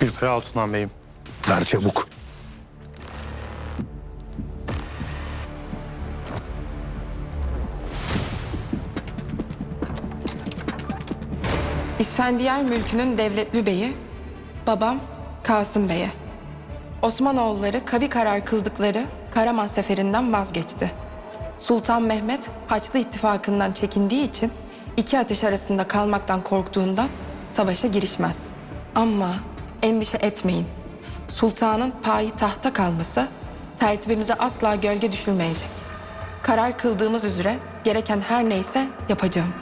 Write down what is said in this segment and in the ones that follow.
Gülperi Hatun'dan beyim. Ver çabuk. İsfendiyar mülkünün devletli beyi, babam Kasım Bey'e. Osmanoğulları kavi karar kıldıkları Karaman seferinden vazgeçti. Sultan Mehmet Haçlı ittifakından çekindiği için iki ateş arasında kalmaktan korktuğundan savaşa girişmez. Ama endişe etmeyin. Sultanın payı tahta kalması tertibimize asla gölge düşürmeyecek. Karar kıldığımız üzere gereken her neyse yapacağım.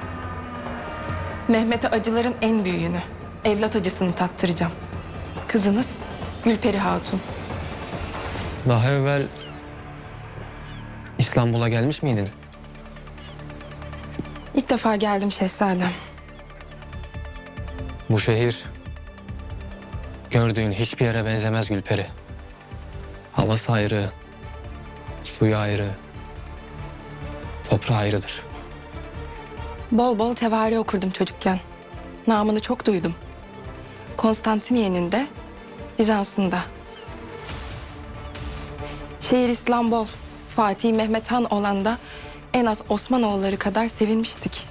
Mehmet'e acıların en büyüğünü, evlat acısını tattıracağım. Kızınız Gülperi Hatun. Daha evvel İstanbul'a gelmiş miydin? İlk defa geldim şehzadem. Bu şehir gördüğün hiçbir yere benzemez Gülperi. Havası ayrı, suyu ayrı, toprağı ayrıdır. Bol bol tevari okurdum çocukken. Namını çok duydum. Konstantiniye'nin de, Bizans'ın da. Şehir İslam bol. Fatih Mehmet Han olan da en az Osmanoğulları kadar sevinmiştik.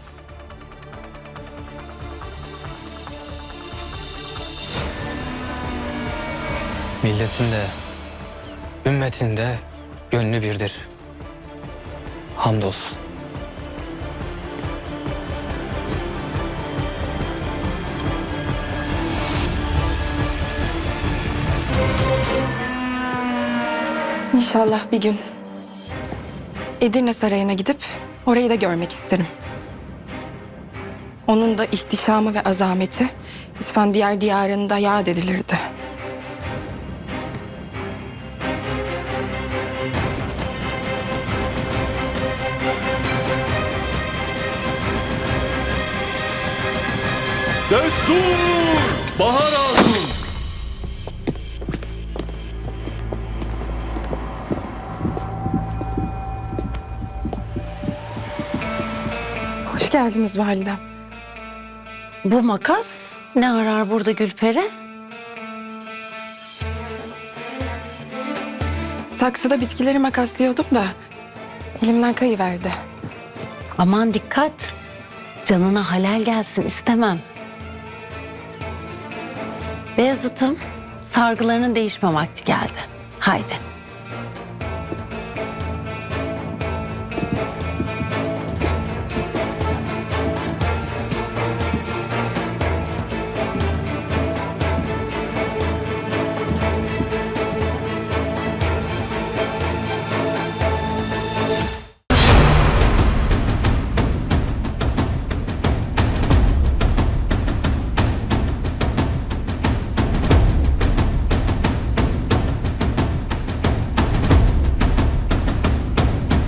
Milletin de, ümmetin de gönlü birdir. Hamdolsun. İnşallah bir gün Edirne Sarayı'na gidip orayı da görmek isterim. Onun da ihtişamı ve azameti İsfendiyar diyarında yad edilirdi. Destur! Bahar Hatun! Hoş geldiniz validem. Bu makas ne arar burada Gülperi? Saksıda bitkileri makaslıyordum da elimden kayıverdi. Aman dikkat. Canına halal gelsin istemem. Beyazıt'ım sargılarının değişme vakti geldi. Haydi.